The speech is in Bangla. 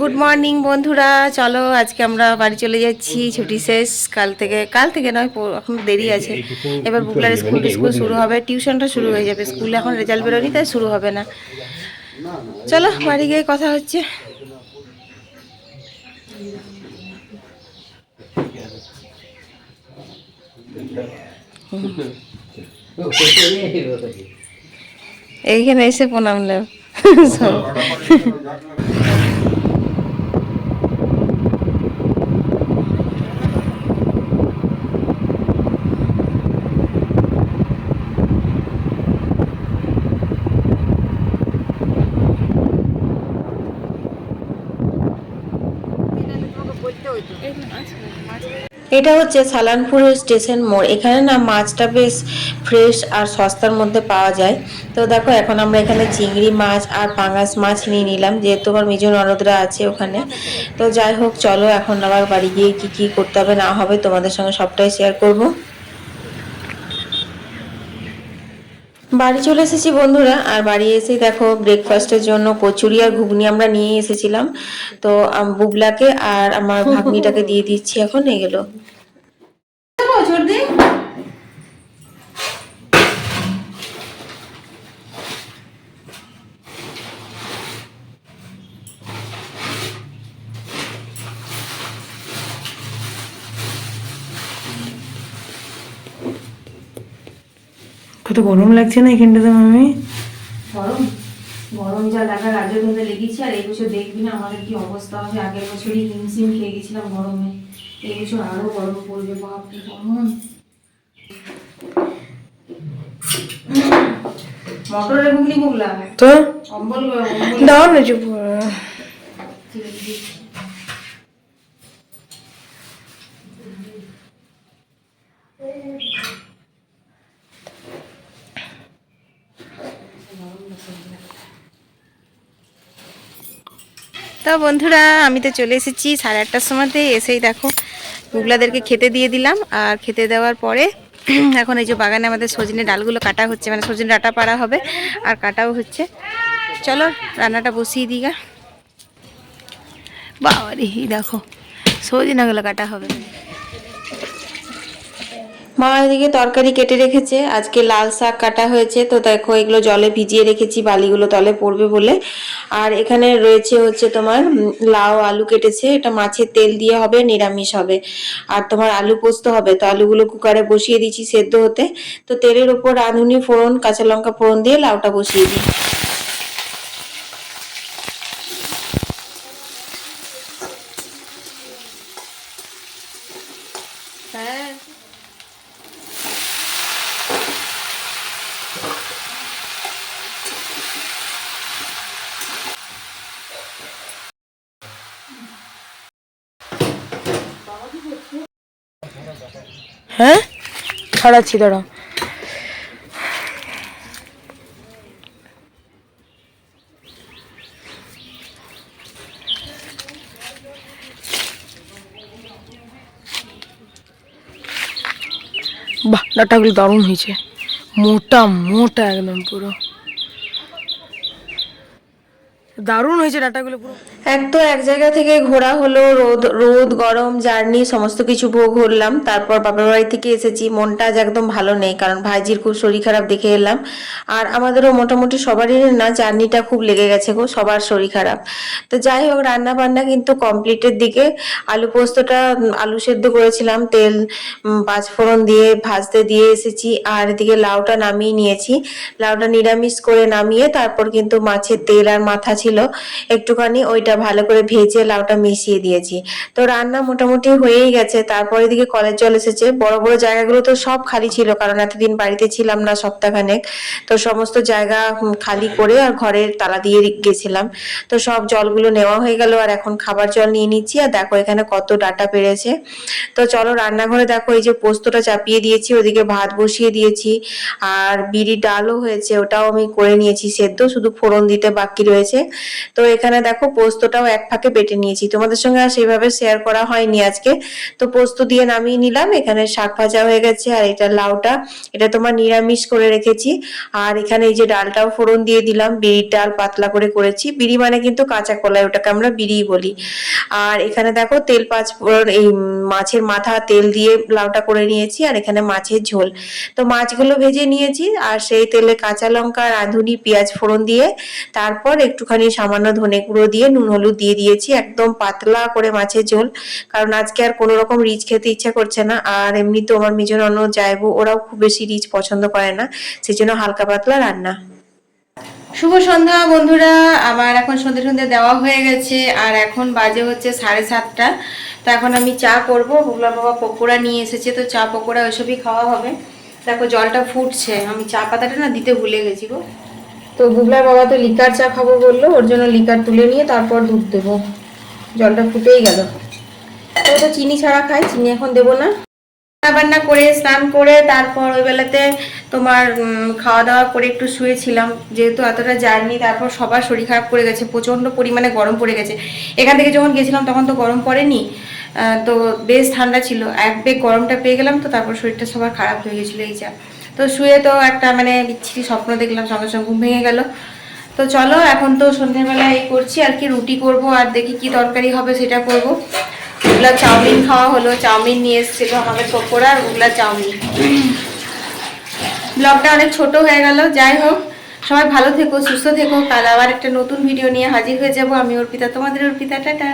গুড মর্নিং বন্ধুরা। চলো আজকে আমরা বাড়ি চলে যাচ্ছি ছুটি শেষ। কাল থেকে কাল থেকে নয় এখন দেরি আছে। এবার বুকলার স্কুল স্কুল শুরু হবে টিউশনটা শুরু হয়ে যাবে। স্কুলে এখন রেজাল্ট বেরোনি তাই শুরু হবে না। চলো বাড়ি গিয়ে কথা হচ্ছে। এইখানে এসে প্রণাম নেব এটা হচ্ছে সালানপুর স্টেশন মোড়। এখানে না মাছটা বেশ ফ্রেশ আর সস্তার মধ্যে পাওয়া যায়। তো দেখো, এখন আমরা এখানে চিংড়ি মাছ আর পাঙাশ মাছ নিয়ে নিলাম, যেহেতু আমার মিজো নরদরা আছে ওখানে। তো যাই হোক, চলো এখন আবার বাড়ি গিয়ে কি কি করতে হবে না হবে তোমাদের সঙ্গে সবটাই শেয়ার করব। বাড়ি চলে এসেছি বন্ধুরা আর বাড়ি এসেই দেখো ব্রেকফাস্টের জন্য কচুরি আর ঘুগনি আমরা নিয়ে এসেছিলাম। তো বুগলাকে বুবলাকে আর আমার ভাগ্নিটাকে দিয়ে দিচ্ছি এখন এগুলো কত গরম লাগছে না এখানটাতে মামি? গরম? গরম যা লাগা রাজ্য ধরে লেগেছে আর এই বছর দেখবি না আমাদের কি অবস্থা হবে। আগের বছরই হিমশিম খেয়ে গেছিলাম গরমে। এই বছর আরও গরম পড়বে বাপ কি গরম মটরের ঘুগনি তো? অম্বল অম্বল। দাও না চুপ তো বন্ধুরা, আমি তো চলে এসেছি সাড়ে আটটার সময়তে। এসেই দেখো, গুগলাদেরকে খেতে দিয়ে দিলাম। আর খেতে দেওয়ার পরে এখন এই যে বাগানে আমাদের সজনে ডালগুলো কাটা হচ্ছে মানে সজনে ডাটা পাড়া হবে, আর কাটাও হচ্ছে। চলো, রান্নাটা বসিয়ে দিগা বাবারি দেখো সজনাগুলো কাটা হবে। মা এদিকে তরকারি কেটে রেখেছে। আজকে লাল শাক কাটা হয়েছে। তো দেখো, এগুলো জলে ভিজিয়ে রেখেছি, বালিগুলো তলে পড়বে বলে। আর এখানে রয়েছে হচ্ছে তোমার লাউ আলু কেটেছে। এটা মাছের তেল দিয়ে হবে, নিরামিষ হবে। আর তোমার আলু পোস্ত হবে। তো আলুগুলো কুকারে বসিয়ে দিচ্ছি সেদ্ধ হতে। তো তেলের উপর রাঁধুনি ফোড়ন, কাঁচা লঙ্কা ফোড়ন দিয়ে লাউটা বসিয়ে দিই। হ্যাঁ। হ্যাঁ? ছড়াচ্ছি দাঁড়াও। বাহ ডাটাগুলো দারুণ হয়েছে। মোটা মোটা একদম পুরো। দারুণ হয়েছে ডাটাগুলো পুরো। এক তো এক জায়গা থেকে ঘোরা হলো রোদ রোদ গরম জার্নি সমস্ত কিছু ভোগ হলাম তারপর বাবার বাড়ি থেকে এসেছি মনটা আজ একদম ভালো নেই কারণ ভাইজির খুব শরীর খারাপ দেখে এলাম। আর আমাদেরও মোটামুটি সবারই না জার্নিটা খুব লেগে গেছে গো সবার শরীর খারাপ। তো যাই হোক রান্না বান্না কিন্তু কমপ্লিটের দিকে। আলু পোস্তটা আলু সেদ্ধ করেছিলাম তেল উম, পাঁচ ফোড়ন দিয়ে ভাজতে দিয়ে এসেছি আর এদিকে লাউটা নামিয়ে নিয়েছি। লাউটা নিরামিষ করে নামিয়ে তারপর কিন্তু মাছের তেল আর মাথা ছিল একটুখানি ওইটা ভালো করে ভেজে লাউটা মিশিয়ে দিয়েছি। তো রান্না মোটামুটি হয়েই গেছে। তারপরে এদিকে কলের জল এসেছে। বড় বড় জায়গাগুলো তো সব খালি ছিল, কারণ এতদিন বাড়িতে ছিলাম না সপ্তাহখানেক। তো সমস্ত জায়গা খালি করে আর ঘরের তালা দিয়ে গেছিলাম। তো সব জলগুলো নেওয়া হয়ে গেল আর এখন খাবার জল নিয়ে নিচ্ছি। আর দেখো এখানে কত ডাটা পেরেছে। তো চলো রান্নাঘরে দেখো, এই যে পোস্তটা চাপিয়ে দিয়েছি, ওদিকে ভাত বসিয়ে দিয়েছি। আর বিড়ি ডালও হয়েছে, ওটাও আমি করে নিয়েছি সেদ্ধ, শুধু ফোড়ন দিতে বাকি রয়েছে। তো এখানে দেখো পোস্তটাও এক ফাঁকে বেটে নিয়েছি। তোমাদের সঙ্গে আর সেইভাবে শেয়ার করা হয়নি আজকে। তো পোস্ত দিয়ে নামিয়ে নিলাম। এখানে শাক ভাজা হয়ে গেছে আর এটা লাউটা। এটা তোমার নিরামিষ করে রেখেছি। আর এখানে এই যে ডালটাও ফোড়ন দিয়ে দিলাম। বিড়ির ডাল পাতলা করে করেছি। বিড়ি মানে কিন্তু কাঁচা কলাই, ওটাকে আমরা বিড়ি বলি। আর এখানে দেখো তেল পাঁচ, এই মাছের মাথা তেল দিয়ে লাউটা করে নিয়েছি। আর এখানে মাছের ঝোল। তো মাছগুলো ভেজে নিয়েছি। আর সেই তেলে কাঁচা লঙ্কা, রাঁধুনি, পেঁয়াজ ফোড়ন দিয়ে তারপর একটুখানি সামান্য ধনে গুঁড়ো দিয়ে, নুন হলুদ দিয়ে দিয়েছি, একদম পাতলা করে মাছের ঝোল। কারণ আজকে আর কোনো রকম রিচ খেতে ইচ্ছা করছে না। আর এমনি তো আমার মেজর অন্য যাইবো, ওরাও খুব বেশি রিচ পছন্দ করে না সেই জন্য হালকা পাতলা রান্না। শুভ সন্ধ্যা বন্ধুরা, আমার এখন সন্ধে সন্ধে দেওয়া হয়ে গেছে, আর এখন বাজে হচ্ছে সাড়ে সাতটা। তো এখন আমি চা করব বুগলা বাবা পকোড়া নিয়ে এসেছে, তো চা পকোড়া ওইসবই খাওয়া হবে। দেখো জলটা ফুটছে, আমি চা পাতাটা না দিতে ভুলে গেছি গো। তো বুগলার বাবা তো লিকার চা খাব বলল, ওর জন্য লিকার তুলে নিয়ে তারপর দুধ দেবো। জলটা ফুটেই গেল। ও তো চিনি ছাড়া খায় চিনি এখন দেবো না। রান্না বান্না করে, স্নান করে, তারপর ওই বেলাতে তোমার খাওয়া দাওয়া করে একটু শুয়েছিলাম। যেহেতু এতটা জার্নি, তারপর সবার শরীর খারাপ করে গেছে প্রচণ্ড পরিমাণে গরম পড়ে গেছে। এখান থেকে যখন গেছিলাম, তখন তো গরম পড়েনি। তো বেশ ঠান্ডা ছিল। এক বেগ গরমটা পেয়ে গেলাম, তো তারপর শরীরটা সবার খারাপ হয়ে গেছিল এই যা তো শুয়ে তো একটা মানে বিচ্ছিরি স্বপ্ন দেখলাম, সঙ্গে সঙ্গে ঘুম ভেঙে গেল। তো চলো, এখন তো সন্ধ্যেবেলা এই করছি, আর কি রুটি করব, আর দেখি কি তরকারি হবে সেটা করব। ওগুলা চাউমিন খাওয়া হলো, চাউমিন নিয়ে এসেছিল আমাদের পকোড়া আর ওগুলা চাউমিন। ব্লগটা অনেক ছোট হয়ে গেল, যাই হোক, সবাই ভালো থেকো, সুস্থ থেকো, কাল আবার একটা নতুন ভিডিও নিয়ে হাজির হয়ে যাব। আমি অর্পিতা, তোমাদের অর্পিতা, টাটা।